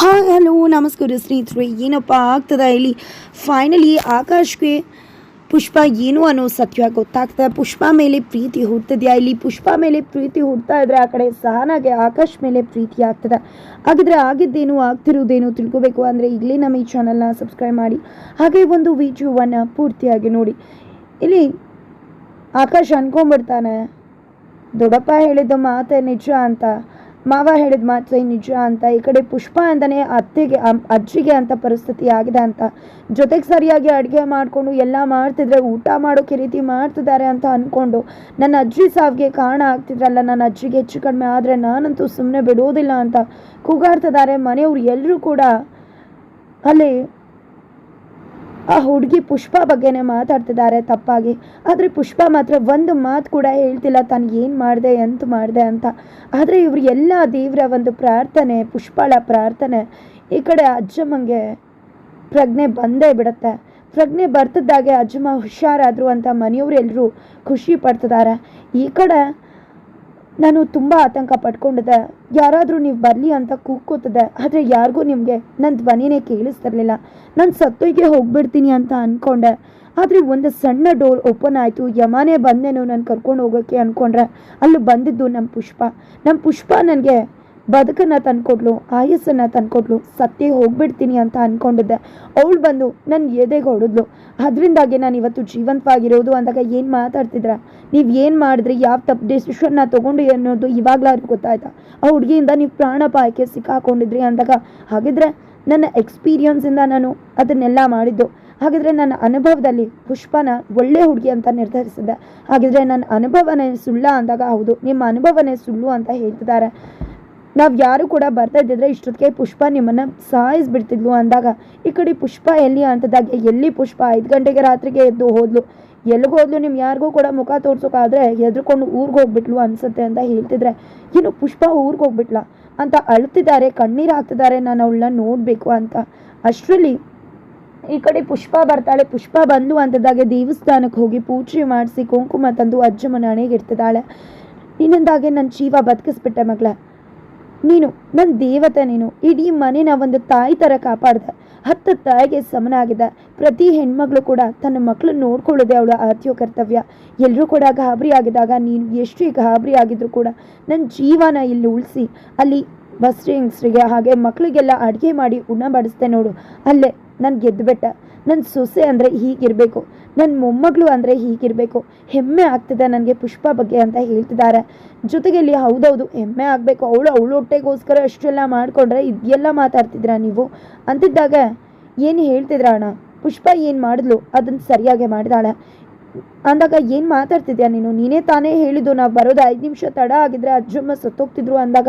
Hi hello, ನಮಸ್ಕಾರ ಸ್ನೇಹಿತರೆ. ಏನಪ್ಪ ಆಗ್ತದ ಇಲ್ಲಿ? ಫೈನಲಿ ಆಕಾಶ್ಗೆ ಪುಷ್ಪ ಏನು ಅನ್ನೋ ಸತ್ಯ ಗೊತ್ತಾಗ್ತದೆ. ಪುಷ್ಪ ಮೇಲೆ ಪ್ರೀತಿ ಹುಡ್ತದ್ಯಾ ಇಲ್ಲಿ ಪುಷ್ಪ ಮೇಲೆ ಪ್ರೀತಿ ಹುಡ್ತಾ ಇದ್ರೆ ಆ ಕಡೆ ಸಹನಾಗೆ ಆಕಾಶ್ ಮೇಲೆ ಪ್ರೀತಿ ಆಗ್ತದೆ. ಹಾಗಿದ್ರೆ ಆಗಿದ್ದೇನು ಆಗ್ತಿರೋದೇನು ತಿಳ್ಕೊಬೇಕು ಅಂದರೆ ಈಗಲೇ ನಮ್ಮ ಈ ಚಾನಲ್ನ ಸಬ್ಸ್ಕ್ರೈಬ್ ಮಾಡಿ. ಹಾಗೆ ಒಂದು ವಿಡಿಯೋವನ್ನು ಪೂರ್ತಿಯಾಗಿ ನೋಡಿ. ಇಲ್ಲಿ ಆಕಾಶ್ ಅನ್ಕೊಂಡ್ಬಿಡ್ತಾನೆ, ದೊಡ್ಡಪ್ಪ ಹೇಳಿದ ಮಾತೆ ನಿಜ ಅಂತ. ಮಾವ ಹೇಳಿದ ಮಾತು ನಿಜ ಅಂತ, ಈ ಕಡೆ ಪುಷ್ಪ ಅಂತಲೇ ಅತ್ತೆಗೆ ಅಜ್ಜಿಗೆ ಅಂತ ಪರಿಸ್ಥಿತಿ ಆಗಿದೆ ಅಂತ. ಜೊತೆಗೆ ಸರಿಯಾಗಿ ಅಡುಗೆ ಮಾಡಿಕೊಂಡು ಎಲ್ಲ ಮಾಡ್ತಿದ್ರೆ, ಊಟ ಮಾಡೋಕೆ ರೀತಿ ಮಾಡ್ತಿದ್ದಾರೆ ಅಂತ ಅಂದ್ಕೊಂಡು ನನ್ನ ಅಜ್ಜಿ ಸಾವಿಗೆ ಕಾರಣ ಆಗ್ತಿದ್ರಲ್ಲ, ನನ್ನ ಅಜ್ಜಿಗೆ ಹೆಚ್ಚು ಕಡಿಮೆ ಆದರೆ ನಾನಂತೂ ಸುಮ್ಮನೆ ಬಿಡೋದಿಲ್ಲ ಅಂತ ಕೂಗಾಡ್ತಿದ್ದಾರೆ ಮನೆಯವ್ರು ಎಲ್ಲರೂ ಕೂಡ. ಅಲ್ಲಿ ಆ ಹುಡುಗಿ ಪುಷ್ಪ ಬಗ್ಗೆನೇ ಮಾತಾಡ್ತಿದ್ದಾರೆ ತಪ್ಪಾಗಿ. ಆದರೆ ಪುಷ್ಪ ಮಾತ್ರ ಒಂದು ಮಾತು ಕೂಡ ಹೇಳ್ತಿಲ್ಲ, ತಾನು ಏನು ಮಾಡಿದೆ, ಎಂತ ಮಾಡಿದೆ ಅಂತ. ಆದರೆ ಇವರು ಎಲ್ಲ ದೇವರ ಒಂದು ಪ್ರಾರ್ಥನೆ, ಪುಷ್ಪಳ ಪ್ರಾರ್ಥನೆ, ಈ ಕಡೆ ಅಜ್ಜಮ್ಮಂಗೆ ಪ್ರಜ್ಞೆ ಬಂದೇ ಬಿಡುತ್ತೆ. ಪ್ರಜ್ಞೆ ಬರ್ತಿದ್ದಾಗೆ ಅಜ್ಜಮ್ಮ ಹುಷಾರಾದರು ಅಂತ ಮನೆಯವರೆಲ್ಲರೂ ಖುಷಿ ಪಡ್ತಿದ್ದಾರೆ ಈ ಕಡೆ ನಾನು ತುಂಬ ಆತಂಕ ಪಡ್ಕೊಂಡಿದ್ದೆ ಯಾರಾದರೂ ನೀವು ಬರಲಿ ಅಂತ ಕೂಗ್ಕೋತಿದ್ದೆ. ಆದರೆ ಯಾರಿಗೂ ನಿಮಗೆ ನನ್ನ ಧ್ವನಿನೇ ಕೇಳಿಸ್ತಿರ್ಲಿಲ್ಲ. ನಾನು ಸತ್ತೊಯ್ಗೆ ಹೋಗ್ಬಿಡ್ತೀನಿ ಅಂತ ಅಂದ್ಕೊಂಡೆ ಆದರೆ ಒಂದು ಸಣ್ಣ ಡೋರ್ ಓಪನ್ ಆಯಿತು. ಯಮಾನೇ ಬಂದೇನು ನಾನು ಕರ್ಕೊಂಡು ಹೋಗೋಕ್ಕೆ ಅಂದ್ಕೊಂಡ್ರೆ ಅಲ್ಲಿ ಬಂದಿದ್ದು ನಮ್ಮ ಪುಷ್ಪ. ನಮ್ಮ ಪುಷ್ಪ ನನಗೆ ಬದುಕನ್ನು ತಂದ್ಕೊಟ್ಲು, ಆಯಸ್ಸನ್ನು ತಂದ್ಕೊಟ್ಲು, ಸತ್ತೇ ಹೋಗ್ಬಿಡ್ತೀನಿ ಅಂತ ಅಂದ್ಕೊಂಡಿದ್ದೆ ಅವಳು ಬಂದು ನನ್ನ ಎದೆಗೆ ಹೊಡೆದ್ಲು. ಅದರಿಂದಾಗಿ ನಾನು ಇವತ್ತು ಜೀವಂತವಾಗಿರೋದು ಅಂದಾಗ ಏನು ಮಾತಾಡ್ತಿದ್ರ? ನೀವು ಏನು ಮಾಡಿದ್ರಿ? ಯಾವ ತಪ್ಪು ಡಿಸಿಷನ್ನ ತೊಗೊಂಡು ಅನ್ನೋದು ಇವಾಗಲಾದ್ರೂ ಗೊತ್ತಾಯ್ತಾ? ಆ ಹುಡುಗಿಯಿಂದ ನೀವು ಪ್ರಾಣಾಪಾಯಕ್ಕೆ ಸಿಕ್ಕಾಕೊಂಡಿದ್ರಿ ಅಂದಾಗ ಹಾಗಿದ್ರೆ ನನ್ನ ಎಕ್ಸ್ಪೀರಿಯನ್ಸಿಂದ ನಾನು ಅದನ್ನೆಲ್ಲ ಮಾಡಿದ್ದು. ಹಾಗಿದ್ರೆ ನನ್ನ ಅನುಭವದಲ್ಲಿ ಪುಷ್ಪನ ಒಳ್ಳೆ ಹುಡುಗಿ ಅಂತ ನಿರ್ಧರಿಸಿದೆ ಹಾಗಿದ್ರೆ ನನ್ನ ಅನುಭವನೇ ಸುಳ್ಳ ಅಂದಾಗ ಹೌದು, ನಿಮ್ಮ ಅನುಭವನೇ ಸುಳ್ಳು ಅಂತ ಹೇಳ್ತಿದ್ದಾರೆ. ನಾವು ಯಾರು ಕೂಡ ಬರ್ತಾ ಇದ್ದಿದ್ರೆ ಇಷ್ಟೊತ್ತಿಗೆ ಪುಷ್ಪ ನಿಮ್ಮನ್ನು ಸಾಯಿಸ್ಬಿಡ್ತಿದ್ಲು ಅಂದಾಗ, ಈ ಕಡೆ ಪುಷ್ಪ ಎಲ್ಲಿ ಅಂತದಾಗ ಎಲ್ಲಿ ಪುಷ್ಪ? ಐದು ಗಂಟೆಗೆ ರಾತ್ರಿಗೆ ಎದ್ದು ಹೋದ್ಲು. ಎಲ್ಲಿಗೆ ಹೋದ್ಲು? ನಿಮ್ ಯಾರಿಗೂ ಕೂಡ ಮುಖ ತೋರ್ಸೋಕ್ಕಾದ್ರೆ ಎದ್ರುಕೊಂಡು ಊರಿಗೆ ಹೋಗ್ಬಿಟ್ಲು ಅನ್ಸುತ್ತೆ ಅಂತ ಹೇಳ್ತಿದ್ರೆ, ಇನ್ನು ಪುಷ್ಪ ಊರಿಗೆ ಹೋಗ್ಬಿಟ್ಲ? ಅಂತ ಅಳ್ತಿದ್ದಾರೆ, ಕಣ್ಣೀರು ಹಾಕ್ತಿದ್ದಾರೆ ನಾನು ಅವಳನ್ನ ನೋಡಬೇಕು ಅಂತ. ಅಷ್ಟರಲ್ಲಿ ಈ ಕಡೆ ಪುಷ್ಪ ಬರ್ತಾಳೆ. ಪುಷ್ಪ ಬಂದು ಅಂತದಾಗೆ ದೇವಸ್ಥಾನಕ್ಕೆ ಹೋಗಿ ಪೂಜೆ ಮಾಡಿಸಿ ಕುಂಕುಮ ತಂದು ಅಜ್ಜಮ್ಮನ ಹಣೆಗೆ ಇಡ್ತಿದ್ದಾಳೆ. ಇನ್ನೊಂದಾಗೆ ನನ್ನ ಜೀವ ಬದುಕಿಸ್ಬಿಟ್ಟೆ ಮಗಳ. ನೀನು ನನ್ನ ದೇವತೆ ನೀನು, ಇಡೀ ಮನೆನ ಒಂದು ತಾಯಿ ಥರ ಕಾಪಾಡ್ದೆ. ಹತ್ತು ತಾಯಿಗೆ ಸಮನಾಗಿದೆ ಪ್ರತಿ ಹೆಣ್ಮಗಳು ಕೂಡ ತನ್ನ ಮಕ್ಕಳು ನೋಡ್ಕೊಳ್ಳೋದೇ ಅವಳ ಆದ್ಯ ಕರ್ತವ್ಯ. ಎಲ್ಲರೂ ಕೂಡ ಗಾಬರಿ ಆಗಿದಾಗ ನೀನು ಎಷ್ಟೇ ಗಾಬರಿ ಆಗಿದ್ರು ಕೂಡ ನನ್ನ ಜೀವನ ಇಲ್ಲಿ ಉಳಿಸಿ, ಅಲ್ಲಿ ಬಸ್ ಹಾಗೆ ಮಕ್ಕಳಿಗೆಲ್ಲ ಅಡುಗೆ ಮಾಡಿ ಉಣ ಬಡಿಸ್ದೆ ನೋಡು. ಅಲ್ಲೇ ನಾನು ಗೆದ್ದುಬಿಟ್ಟ ನನ್ನ ಸೊಸೆ ಅಂದರೆ ಹೀಗಿರಬೇಕು. ನನ್ನ ಮೊಮ್ಮಗಳು ಅಂದರೆ ಹೀಗಿರಬೇಕು. ಹೆಮ್ಮೆ ಆಗ್ತಿದೆ ನನಗೆ ಪುಷ್ಪ ಬಗ್ಗೆ ಅಂತ ಹೇಳ್ತಿದ್ದಾರೆ. ಜೊತೆಗೆ ಇಲ್ಲಿ ಹೌದೌದು, ಹೆಮ್ಮೆ ಆಗಬೇಕು. ಅವಳು ಅವಳು ಹೊಟ್ಟೆಗೋಸ್ಕರ ಅಷ್ಟೆಲ್ಲ ಮಾಡಿಕೊಂಡ್ರೆ ಇದೆಲ್ಲ ಮಾತಾಡ್ತಿದ್ರಾ ನೀವು? ಅಂತಿದ್ದಾಗ ಏನು ಹೇಳ್ತಿದ್ರ ಅಣ್ಣ? ಪುಷ್ಪ ಏನು ಮಾಡಿದ್ಲು? ಅದನ್ನು ಸರಿಯಾಗಿ ಮಾಡಿದಾಳೆ. ಅಂದಾಗ ಏನು ಮಾತಾಡ್ತಿದ್ಯಾ ನೀನು? ನೀನೇ ತಾನೇ ಹೇಳಿದ್ದು ನಾವು ಬರೋದು ಐದು ನಿಮಿಷ ತಡ ಆಗಿದ್ರೆ ಅಜ್ಜಮ್ಮ ಸತ್ತೋಗ್ತಿದ್ರು ಅಂದಾಗ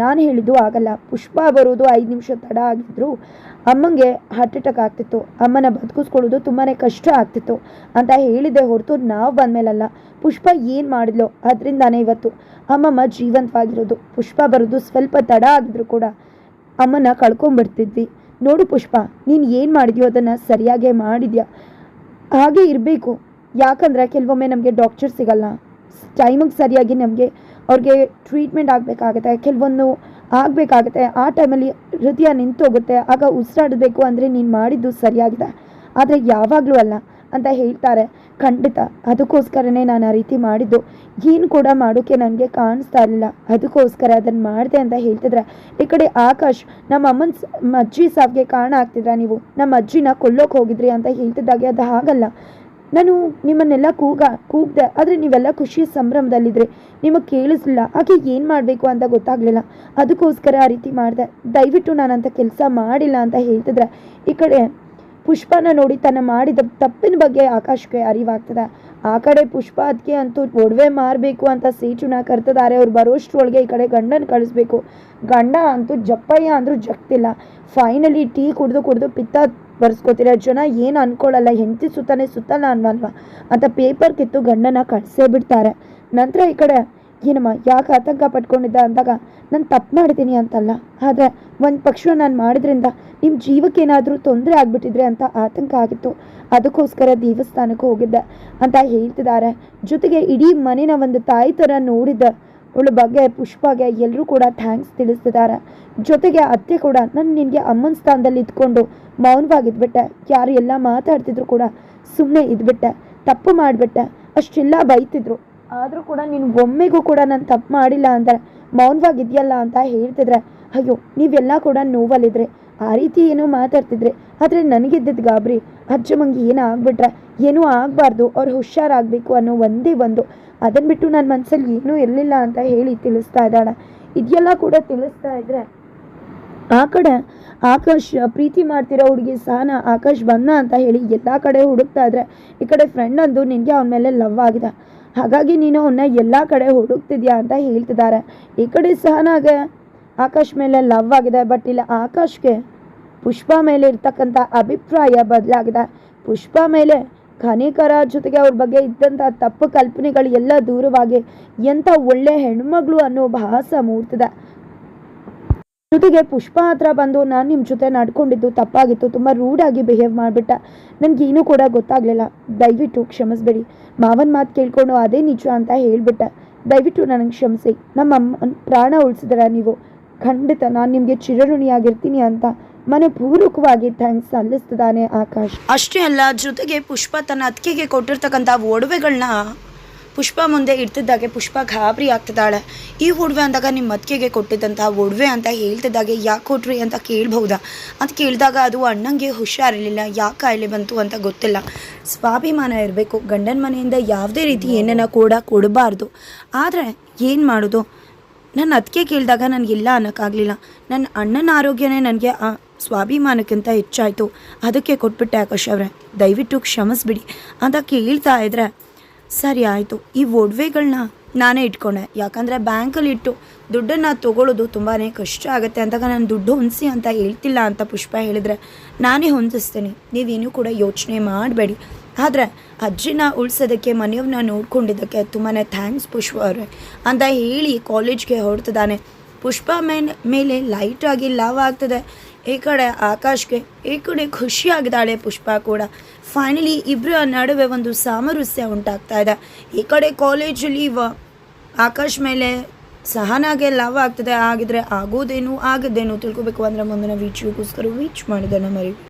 ನಾನು ಹೇಳಿದ್ದು ಆಗಲ್ಲ. ಪುಷ್ಪ ಬರೋದು ಐದು ನಿಮಿಷ ತಡ ಆಗಿದ್ರು. ಅಮ್ಮಂಗೆ ಹಾರ್ಟ್ ಅಟ್ಯಾಕ್ ಆಗ್ತಿತ್ತು. ಅಮ್ಮನ ಬದುಕಿಸ್ಕೊಳ್ಳೋದು ತುಂಬಾ ಕಷ್ಟ ಆಗ್ತಿತ್ತು ಅಂತ ಹೇಳಿದೆ ಹೊರತು ನಾವು ಬಂದಮೇಲಲ್ಲ. ಪುಷ್ಪ ಏನು ಮಾಡಿದ್ಲು? ಅದರಿಂದಾನೇ ಇವತ್ತು ಅಮ್ಮಮ್ಮ ಜೀವಂತವಾಗಿರೋದು. ಪುಷ್ಪ ಬರೋದು ಸ್ವಲ್ಪ ತಡ ಆಗಿದ್ರು ಕೂಡ ಅಮ್ಮನ ಕಳ್ಕೊಂಡ್ಬಿಡ್ತಿದ್ವಿ. ನೋಡು ಪುಷ್ಪ, ನೀನು ಏನು ಮಾಡಿದ್ಯೋ ಅದನ್ನು ಸರಿಯಾಗೇ ಮಾಡಿದ್ಯಾ? ಹಾಗೆ ಇರಬೇಕು. ಯಾಕಂದರೆ ಕೆಲವೊಮ್ಮೆ ನಮಗೆ ಡಾಕ್ಟರ್ ಸಿಗಲ್ಲ. ಟೈಮಿಗೆ ಸರಿಯಾಗಿ ನಮಗೆ ಅವ್ರಿಗೆ ಟ್ರೀಟ್ಮೆಂಟ್ ಆಗಬೇಕಾಗುತ್ತೆ. ಕೆಲವೊಂದು ಆಗಬೇಕಾಗುತ್ತೆ. ಆ ಟೈಮಲ್ಲಿ ಹೃದಯ ನಿಂತೋಗುತ್ತೆ. ಆಗ ಉಸಿರಾಡಬೇಕು ಅಂದರೆ ನೀನು ಮಾಡಿದ್ದು ಸರಿಯಾಗಿದೆ. ಆದರೆ ಯಾವಾಗಲೂ ಅಲ್ಲ ಅಂತ ಹೇಳ್ತಾರೆ. ಖಂಡಿತ. ಅದಕ್ಕೋಸ್ಕರನೇ ನಾನು ಆ ರೀತಿ ಮಾಡಿದ್ದು. ಏನು ಕೂಡ ಮಾಡೋಕ್ಕೆ ನನಗೆ ಕಾಣಿಸ್ತಾ ಇರಲಿಲ್ಲ. ಅದಕ್ಕೋಸ್ಕರ ಅದನ್ನು ಮಾಡಿದೆ ಅಂತ ಹೇಳ್ತಿದ್ರೆ, ಈ ಕಡೆ ಆಕಾಶ್, ನಮ್ಮ ಅಮ್ಮನ ಅಜ್ಜಿ ಸಾವಿಗೆ ಕಾರಣ ಆಗ್ತಿದ್ರ ನೀವು? ನಮ್ಮ ಅಜ್ಜಿನ ಕೊಲ್ಲೋಕೆ ಹೋಗಿದ್ರಿ ಅಂತ ಹೇಳ್ತಿದ್ದಾಗೆ ಅದು ಹಾಗಲ್ಲ. ನಾನು ನಿಮ್ಮನ್ನೆಲ್ಲ ಕೂಗ, ಕೂಗ್ದೆ, ಆದರೆ ನೀವೆಲ್ಲ ಖುಷಿ ಸಂಭ್ರಮದಲ್ಲಿದ್ದರೆ ನಿಮಗೆ ಕೇಳಿಸ್ಲಿಲ್ಲ. ಆಕೆ ಏನು ಮಾಡಬೇಕು ಅಂತ ಗೊತ್ತಾಗಲಿಲ್ಲ. ಅದಕ್ಕೋಸ್ಕರ ಆ ರೀತಿ ಮಾಡಿದೆ. ದಯವಿಟ್ಟು ನಾನಂಥ ಕೆಲಸ ಮಾಡಿಲ್ಲ ಅಂತ ಹೇಳ್ತಿದ್ರೆ, ಈ ಕಡೆ ಪುಷ್ಪನ ನೋಡಿ ತನ್ನ ಮಾಡಿದ ತಪ್ಪಿನ ಬಗ್ಗೆ ಆಕಾಶಕ್ಕೆ ಅರಿವಾಗ್ತದೆ. ಆ ಕಡೆ ಪುಷ್ಪ ಅದಕ್ಕೆ ಅಂತೂ ಒಡವೆ ಮಾರಬೇಕು ಅಂತ ಸೀಚುನ ಕರ್ತಿದ್ದಾರೆ. ಅವ್ರು ಬರೋಷ್ಟ್ರೊಳಗೆ ಈ ಕಡೆ ಗಂಡನ ಕಳಿಸ್ಬೇಕು. ಗಂಡ ಅಂತೂ ಜಪ್ಪಯ್ಯ ಅಂದರೂ ಜಗ್ತಿಲ್ಲ. ಫೈನಲಿ ಟೀ ಕುಡಿದು ಕುಡಿದು ಪಿತ್ತ ಬರ್ಸ್ಕೊತೀರ. ಜನ ಏನು ಅನ್ಕೊಳ್ಳಲ್ಲ ಹೆಂಡತಿ ಸುತ್ತಾನೆ ಸುತ್ತಲ್ಲ ಅನ್ವಲ್ವಾ ಅಂತ ಪೇಪರ್ ಕಿತ್ತು ಗಂಡನ ಕಳಿಸೇ ಬಿಡ್ತಾರೆ. ನಂತರ ಈ ಕಡೆ ಏನಮ್ಮ ಯಾಕೆ ಆತಂಕ ಪಟ್ಕೊಂಡಿದ್ದ? ಅಂದಾಗ, ನಾನು ತಪ್ಪು ಮಾಡಿದ್ದೀನಿ ಅಂತಲ್ಲ. ಆದರೆ, ಒಂದು ಪಕ್ಷ ನಾನು ಮಾಡಿದ್ರಿಂದ ನಿಮ್ಮ ಜೀವಕ್ಕೆ ಏನಾದರೂ ತೊಂದರೆ ಆಗಿಬಿಟ್ಟಿದ್ರೆ ಅಂತ ಆತಂಕ ಆಗಿತ್ತು. ಅದಕ್ಕೋಸ್ಕರ ದೇವಸ್ಥಾನಕ್ಕೆ ಹೋಗಿದ್ದೆ. ಅಂತ ಹೇಳ್ತಿದ್ದಾರೆ. ಜೊತೆಗೆ ಇಡೀ ಮನೆನ ಒಂದು ತಾಯಿ ಥರ ನೋಡಿದ್ದ ಅವಳ ಬಗ್ಗೆ ಪುಷ್ಪಗೆ ಎಲ್ಲರೂ ಕೂಡ ಥ್ಯಾಂಕ್ಸ್ ತಿಳಿಸ್ತಿದ್ದಾರೆ. ಜೊತೆಗೆ ಅತ್ತೆ ಕೂಡ ನಾನು ನಿನಗೆ ಅಮ್ಮನ ಸ್ಥಾನದಲ್ಲಿ ಇದ್ಕೊಂಡು ಮೌನವಾಗಿದ್ಬಿಟ್ಟೆ. ಯಾರು ಎಲ್ಲ ಮಾತಾಡ್ತಿದ್ರು ಕೂಡ ಸುಮ್ಮನೆ ಇದ್ಬಿಟ್ಟೆ. ತಪ್ಪು ಮಾಡಿಬಿಟ್ಟೆ. ಅಷ್ಟೆಲ್ಲ ಬೈತಿದ್ರು. ಆದರೂ ಕೂಡ ನೀನು ಒಮ್ಮೆಗೂ ಕೂಡ ನಾನು ತಪ್ಪು ಮಾಡಿಲ್ಲ ಅಂದರೆ ಮೌನವಾಗಿದೆಯಲ್ಲ ಅಂತ ಹೇಳ್ತಿದ್ರೆ, ಅಯ್ಯೋ, ನೀವೆಲ್ಲ ಕೂಡ ನೋವಲ್ಲಿದ್ರೆ, ಆ ರೀತಿ ಏನೋ ಮಾತಾಡ್ತಿದ್ರೆ, ಆದರೆ ನನಗಿದ್ದಿದ್ದು ಗಾಬರಿ ಅಜ್ಜಮ್ಮಂಗೆ ಏನೋ ಆಗ್ಬಿಟ್ರೆ, ಏನೂ ಆಗಬಾರ್ದು, ಅವ್ರು ಹುಷಾರಾಗಬೇಕು ಅನ್ನೋ ಒಂದೇ ಒಂದು ಅದನ್ನು ಬಿಟ್ಟು ನನ್ನ ಮನಸ್ಸಲ್ಲಿ ಏನೂ ಇರಲಿಲ್ಲ ಅಂತ ಹೇಳಿ ತಿಳಿಸ್ತಾ ಇದ್ದಾಳೆ. ಇದೆಲ್ಲ ಕೂಡ ತಿಳಿಸ್ತಾ ಇದ್ರೆ, ಆ ಕಡೆ ಆಕಾಶ್, ಪ್ರೀತಿ ಮಾಡ್ತಿರೋ ಹುಡುಗಿ ಸಹನ ಆಕಾಶ್ ಬಂದ ಅಂತ ಹೇಳಿ ಎಲ್ಲ ಕಡೆ ಹುಡುಕ್ತಾ ಇದ್ರೆ, ಈ ಕಡೆ ಫ್ರೆಂಡ್ ಅಂದು ನಿನಗೆ ಅವನ ಮೇಲೆ ಲವ್ ಆಗಿದೆ. ಹಾಗಾಗಿ ನೀನು ಅವನ್ನ ಎಲ್ಲ ಕಡೆ ಹುಡುಕ್ತಿದ್ಯಾ ಅಂತ ಹೇಳ್ತಿದ್ದಾರೆ. ಈ ಕಡೆ ಸಹನಾಗೆ ಆಕಾಶ್ ಮೇಲೆ ಲವ್ ಆಗಿದೆ ಬಟ್ ಇಲ್ಲ ಆಕಾಶ್ಗೆ ಪುಷ್ಪ ಮೇಲೆ ಇರ್ತಕ್ಕಂಥ ಅಭಿಪ್ರಾಯ ಬದಲಾಗಿದೆ. ಪುಷ್ಪ ಮೇಲೆ ಖನಿಕರ ಜೊತೆಗೆ ಅವ್ರ ಬಗ್ಗೆ ಇದ್ದಂಥ ತಪ್ಪು ಕಲ್ಪನೆಗಳು ಎಲ್ಲ ದೂರವಾಗಿ ಎಂಥ ಒಳ್ಳೆ ಹೆಣ್ಮಗಳು ಅನ್ನೋ ಭಾಸ ಮೂಡ್ತಿದೆ. ಜೊತೆಗೆ ಪುಷ್ಪ ಹತ್ರ ಬಂದು ನಾನು ನಿಮ್ಮ ಜೊತೆ ನಡ್ಕೊಂಡಿದ್ದು ತಪ್ಪಾಗಿತ್ತು, ತುಂಬ ರೂಡಾಗಿ ಬಿಹೇವ್ ಮಾಡಿಬಿಟ್ಟ. ನನಗೇನೂ ಕೂಡ ಗೊತ್ತಾಗಲಿಲ್ಲ. ದಯವಿಟ್ಟು ಕ್ಷಮಿಸ್ಬೇಡಿ. ಮಾವನ ಮಾತು ಕೇಳ್ಕೊಂಡು ಅದೇ ನಿಜ ಅಂತ ಹೇಳಿಬಿಟ್ಟ. ದಯವಿಟ್ಟು ನನಗೆ ಕ್ಷಮಿಸಿ. ನಮ್ಮ ಪ್ರಾಣ ಉಳಿಸಿದ್ರ ನೀವು. ಖಂಡಿತ ನಾನು ನಿಮಗೆ ಚಿರಋಣಿಯಾಗಿರ್ತೀನಿ ಅಂತ. ಮನಪೂರ್ವಕವಾಗಿ ಥ್ಯಾಂಕ್ಸ್ ಸಲ್ಲಿಸ್ತಿದ್ದಾನೆ ಆಕಾಶ್. ಅಷ್ಟೇ ಅಲ್ಲ, ಜೊತೆಗೆ ಪುಷ್ಪ ತನ್ನ ಅತ್ತಿಗೆಗೆ ಕೊಟ್ಟಿರ್ತಕ್ಕಂಥ ಒಡವೆಗಳನ್ನ ಪುಷ್ಪ ಮುಂದೆ ಇಡ್ತಿದ್ದಾಗೆ ಪುಷ್ಪ ಗಾಬರಿ ಆಗ್ತಿದ್ದಾಳೆ. ಈ ಒಡವೆ ಅಂದಾಗ ನಿಮ್ಮ ಅತ್ತಿಗೆಗೆ ಕೊಟ್ಟಿದ್ದಂಥ ಒಡವೆ ಅಂತ ಹೇಳ್ತಿದ್ದಾಗೆ, ಯಾಕೆ ಕೊಟ್ರಿ ಅಂತ ಕೇಳ್ಬಹುದಾ? ಅಂತ ಕೇಳಿದಾಗ ಅದು ಅಣ್ಣಂಗೆ ಹುಷಾರಿರಲಿಲ್ಲ. ಯಾಕೆ ಕಾಯಿಲೆ ಬಂತು ಅಂತ ಗೊತ್ತಿಲ್ಲ. ಸ್ವಾಭಿಮಾನ ಇರಬೇಕು. ಗಂಡನ ಮನೆಯಿಂದ ಯಾವುದೇ ರೀತಿ ಏನನ್ನ ಕೂಡ ಕೊಡಬಾರ್ದು. ಆದರೆ ಏನು ಮಾಡೋದು? ನನ್ನ ಅದಕ್ಕೆ ಕೇಳಿದಾಗ ನನಗಿಲ್ಲ ಅನ್ನೋಕ್ಕಾಗಲಿಲ್ಲ. ನನ್ನ ಅಣ್ಣನ ಆರೋಗ್ಯನೇ ನನಗೆ ಆ ಸ್ವಾಭಿಮಾನಕ್ಕಿಂತ ಹೆಚ್ಚಾಯಿತು. ಅದಕ್ಕೆ ಕೊಟ್ಬಿಟ್ಟೆ ಆಕಾಶ್ ಅವರೇ. ದಯವಿಟ್ಟು ಕ್ಷಮಿಸ್ಬಿಡಿ. ಅಂತ ಕೇಳ್ತಾ ಇದ್ರೆ ಸರಿ ಆಯಿತು, ಈ ಒಡವೆಗಳನ್ನ ನಾನೇ ಇಟ್ಕೊಂಡೆ. ಯಾಕಂದರೆ ಬ್ಯಾಂಕಲ್ಲಿ ಇಟ್ಟು ದುಡ್ಡನ್ನು ತೊಗೊಳ್ಳೋದು ತುಂಬಾ ಕಷ್ಟ ಆಗುತ್ತೆ. ಅಂದಾಗ ನಾನು ದುಡ್ಡು ಹೊಂದಿಸಿ ಅಂತ ಹೇಳ್ತಿಲ್ಲ ಅಂತ ಪುಷ್ಪ ಹೇಳಿದರೆ ನಾನೇ ಹೊಂದಿಸ್ತೇನೆ ನೀವೇನು ಕೂಡ ಯೋಚನೆ ಮಾಡಬೇಡಿ. ಆದರೆ ಅಜ್ಜಿನ ಉಳಿಸೋದಕ್ಕೆ ಮನೆಯವ್ರನ್ನ ನೋಡ್ಕೊಂಡಿದ್ದಕ್ಕೆ ತುಂಬಾ ಥ್ಯಾಂಕ್ಸ್ ಪುಷ್ಪ ಅವರೇ ಅಂತ ಹೇಳಿ ಕಾಲೇಜ್ಗೆ ಹೊರಡ್ತಿದ್ದಾನೆ. ಪುಷ್ಪ ಮೇನ್ ಮೇಲೆ ಲೈಟಾಗಿ ಲವ್ ಆಗ್ತದೆ. ಈ ಕಡೆ ಆಕಾಶ್ಗೆ, ಈ ಕಡೆ ಖುಷಿಯಾಗಿದ್ದಾಳೆ ಪುಷ್ಪ ಕೂಡ. ಫೈನಲಿ ಇಬ್ಬರ ನಡುವೆ ಒಂದು ಸಾಮರಸ್ಯ ಉಂಟಾಗ್ತಾ ಇದೆ. ಈ ಕಡೆ ಕಾಲೇಜಲ್ಲಿ ಆಕಾಶ್ ಮೇಲೆ ಸಹನಾಗೆ ಲವ್ ಆಗ್ತದೆ. ಆಗಿದ್ರೆ ಆಗೋದೇನು, ಆಗದೇನು ತಿಳ್ಕೊಬೇಕು ಅಂದರೆ ಮುಂದಿನ ವೀಚ್ಗೋಸ್ಕರ ವೀಚ್ ಮಾಡಿದೆ ಮರಿ